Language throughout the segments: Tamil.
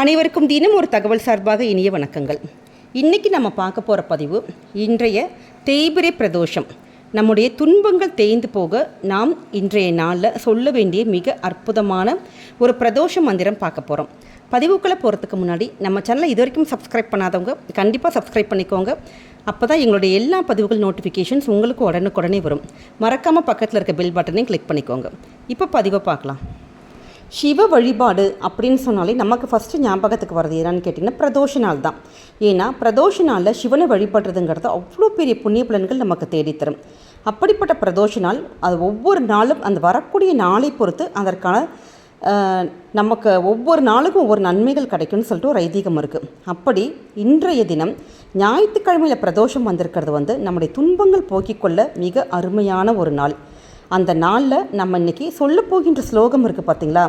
அனைவருக்கும் தினம் ஒரு தகவல் சார்பாக இனிய வணக்கங்கள். இன்றைக்கி நம்ம பார்க்க போகிற பதிவு இன்றைய தேய்பிரை பிரதோஷம். நம்முடைய துன்பங்கள் தேய்ந்து போக நாம் இன்றைய நாளில் சொல்ல வேண்டிய மிக அற்புதமான ஒரு பிரதோஷ மந்திரம் பார்க்க போகிறோம் பதிவுக்குள்ளே போகிறதுக்கு முன்னாடி நம்ம சேனலை இது வரைக்கும் சப்ஸ்கிரைப் பண்ணாதவங்க கண்டிப்பாக சப்ஸ்கிரைப் பண்ணிக்கோங்க. அப்போ தான் எங்களுடைய எல்லா பதிவுகள் நோட்டிஃபிகேஷன்ஸ் உங்களுக்கு உடனுக்குடனே வரும். மறக்காமல் பக்கத்தில் இருக்க பெல் பட்டனையும் கிளிக் பண்ணிக்கோங்க. இப்போ பதிவை பார்க்கலாம். சிவ வழிபாடு அப்படின்னு சொன்னாலே நமக்கு ஃபஸ்ட்டு ஞாபகத்துக்கு வர்றது என்னன்னு கேட்டிங்கன்னா பிரதோஷ நாள் தான். ஏன்னா பிரதோஷ நாளில் சிவனை வழிபடுறதுங்கிறது அவ்வளோ பெரிய புண்ணிய பலன்கள் நமக்கு தேடித்தரும். அப்படிப்பட்ட பிரதோஷ நாள் அது ஒவ்வொரு நாளும் அந்த வரக்கூடிய நாளை பொறுத்து அதற்கான நமக்கு ஒவ்வொரு நாளுக்கும் ஒவ்வொரு நன்மைகள் கிடைக்கும்னு சொல்லிட்டு ஒரு ஐதீகம் இருக்குது அப்படி இன்றைய தினம் ஞாயிற்றுக்கிழமையில் பிரதோஷம் வந்திருக்கிறது வந்து நம்முடைய துன்பங்கள் போக்கிக் கொள்ள மிக அருமையான ஒரு நாள். அந்த நாளில் நம்ம இன்னைக்கு சொல்ல போகின்ற ஸ்லோகம் இருக்குது பார்த்தீங்களா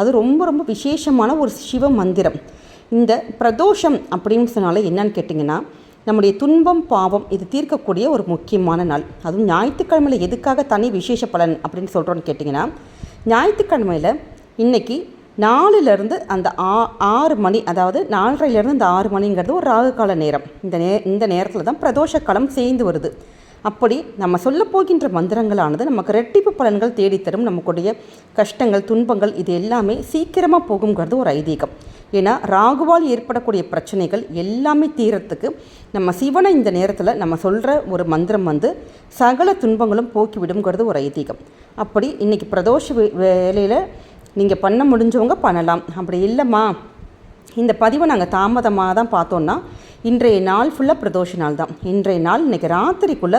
அது ரொம்ப ரொம்ப விசேஷமான ஒரு சிவ மந்திரம். இந்த பிரதோஷம் அப்படின்னு சொன்னாலே என்னன்னு கேட்டிங்கன்னா நம்முடைய துன்பம் பாவம் இது தீர்க்கக்கூடிய ஒரு முக்கியமான நாள். அதுவும் ஞாயிற்றுக்கிழமையில் எதுக்காக தனி விசேஷ பலன் அப்படின்னு சொல்கிறோன்னு கேட்டிங்கன்னா ஞாயிற்றுக்கிழமையில் இன்றைக்கி நாலுலேருந்து அந்த ஆ ஆறு மணி அதாவது நாலரைலேருந்து அந்த ஆறு மணிங்கிறது ஒரு ராகு கால நேரம். இந்த நே இந்த நேரத்தில் தான் பிரதோஷ காலம் சேர்ந்து வருது. அப்படி நம்ம சொல்ல போகின்ற மந்திரங்களானது நமக்கு ரெட்டிப்பு பலன்கள் தேடித்தரும். நமக்குடைய கஷ்டங்கள் துன்பங்கள் இது எல்லாமே சீக்கிரமாக போகுங்கிறது ஒரு ஐதீகம். ஏன்னா ராகுவால் ஏற்படக்கூடிய பிரச்சனைகள் எல்லாமே தீரத்துக்கு நம்ம சிவனை இந்த நேரத்தில் நம்ம சொல்கிற ஒரு மந்திரம் வந்து சகல துன்பங்களும் போக்கிவிடுங்கிறது ஒரு ஐதீகம். அப்படி இன்றைக்கி பிரதோஷ வே- வேலையில் நீங்கள் பண்ண முடிஞ்சவங்க பண்ணலாம். அப்படி இல்லைம்மா. இந்த பதிவை நாங்கள் தாமதமாக தான் பார்த்தோன்னா இன்றைய நாள் ஃபுல்லாக பிரதோஷ நாள் தான். இன்றைய நாள் இன்றைக்கி ராத்திரிக்குள்ளே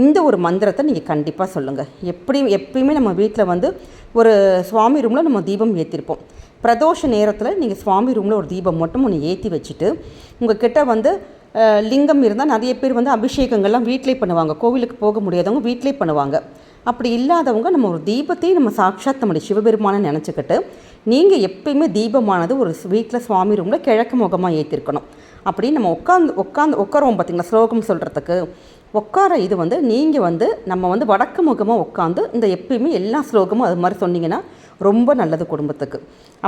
இந்த ஒரு மந்திரத்தை நீங்கள் கண்டிப்பாக சொல்லுங்கள் எப்படி எப்பயுமே நம்ம வீட்டில் வந்து ஒரு சுவாமி ரூமில் நம்ம தீபம் ஏற்றிருப்போம் பிரதோஷ நேரத்தில் நீங்கள் சுவாமி ரூமில் ஒரு தீபம் மட்டும் ஒன்று ஏற்றி வச்சுட்டு உங்கள் கிட்ட வந்து லிங்கம் இருந்தால் நிறைய பேர் வந்து அபிஷேகங்கள்லாம் வீட்டிலே பண்ணுவாங்க. கோவிலுக்கு போக முடியாதவங்க வீட்டிலே பண்ணுவாங்க. அப்படி இல்லாதவங்க நம்ம ஒரு தீபத்தையும் நம்ம சாட்சாத் நம்முடைய சிவபெருமானை நினச்சிக்கிட்டு நீங்கள் எப்பயுமே தீபமானது ஒரு வீட்டில் சுவாமி ரூமில் கிழக்கு முகமாக ஏற்றிருக்கணும் அப்படி நம்ம உட்காந்து உட்காந்து உட்காருவோம் பார்த்தீங்களா? ஸ்லோகம் சொல்கிறதுக்கு உட்கார இது வந்து நீங்கள் வந்து நம்ம வந்து வடக்கு முகமாக உட்காந்து இந்த எப்பயுமே எல்லா ஸ்லோகமும் அது மாதிரி சொன்னீங்கன்னா ரொம்ப நல்லது குடும்பத்துக்கு.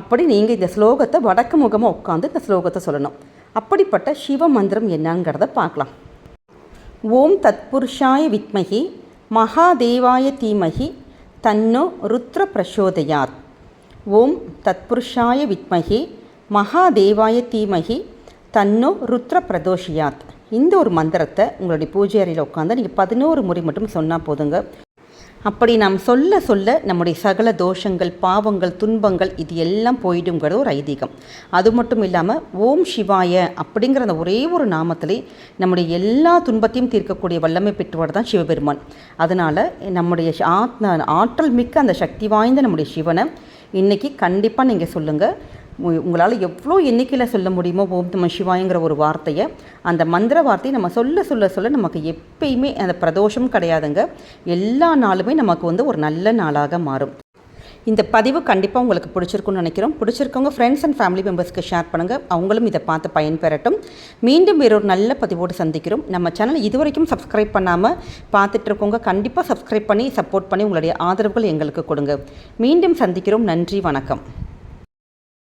அப்படி நீங்கள் இந்த ஸ்லோகத்தை வடக்கு முகமாக உட்காந்து இந்த ஸ்லோகத்தை சொல்லணும். அப்படிப்பட்ட சிவ மந்திரம் என்னங்கிறத பார்க்கலாம். ஓம் தத்புருஷாய வித்மகி மகாதேவாய தீமகி தன்னோ ருத்ர பிரசோதயாத். ஓம் தத்புருஷாய வித்மகி மகாதேவாய தீமகி தன்னோ ருத்ர பிரதோஷியாத். இந்த ஒரு மந்திரத்தை உங்களுடைய பூஜை அறையில் உட்காந்து நீங்கள் பதினோரு முறை மட்டும் சொன்னால் போதுங்க. அப்படி நாம் சொல்ல சொல்ல நம்முடைய சகல தோஷங்கள் பாவங்கள் துன்பங்கள் இது எல்லாம் போயிடுங்கிறது ஒரு ஐதீகம். அது மட்டும் இல்லாமல் ஓம் சிவாய அப்படிங்கிற அந்த ஒரே ஒரு நாமத்திலே நம்முடைய எல்லா துன்பத்தையும் தீர்க்கக்கூடிய வல்லமை பெற்றவர் தான் சிவபெருமான். அதனால் நம்முடைய ஷ- ஆத்ம ஆற்றல் மிக்க அந்த சக்தி வாய்ந்த நம்முடைய சிவனை இன்றைக்கி கண்டிப்பாக நீங்கள் சொல்லுங்கள் உங்களால் எவ்வளோ எண்ணிக்கையில் சொல்ல முடியுமோ ஓம் நம சிவாயங்கிற ஒரு வார்த்தையை அந்த மந்திர வார்த்தையை நம்ம சொல்ல சொல்ல சொல்ல நமக்கு எப்பயுமே அந்த பிரதோஷம் கிடையாதுங்க. எல்லா நாளுமே நமக்கு வந்து ஒரு நல்ல நாளாக மாறும். இந்த பதிவு கண்டிப்பாக உங்களுக்கு பிடிச்சிருக்கும்னு நினைக்கிறோம். பிடிச்சிருக்கவங்க ஃப்ரெண்ட்ஸ் அண்ட் ஃபேமிலி மெம்பர்ஸ்க்கு ஷேர் பண்ணுங்கள் அவங்களும் இதை பார்த்து பயன்பெறட்டும். மீண்டும் வேறொரு நல்ல பதிவோடு சந்திக்கிறோம். நம்ம சேனல் இதுவரைக்கும் சப்ஸ்கிரைப் பண்ணாமல் பார்த்துட்டு இருக்கவங்க கண்டிப்பாக சப்ஸ்கிரைப் பண்ணி சப்போர்ட் பண்ணி உங்களுடைய ஆதரவுகள் எங்களுக்கு கொடுங்க. மீண்டும் சந்திக்கிறோம். நன்றி வணக்கம்.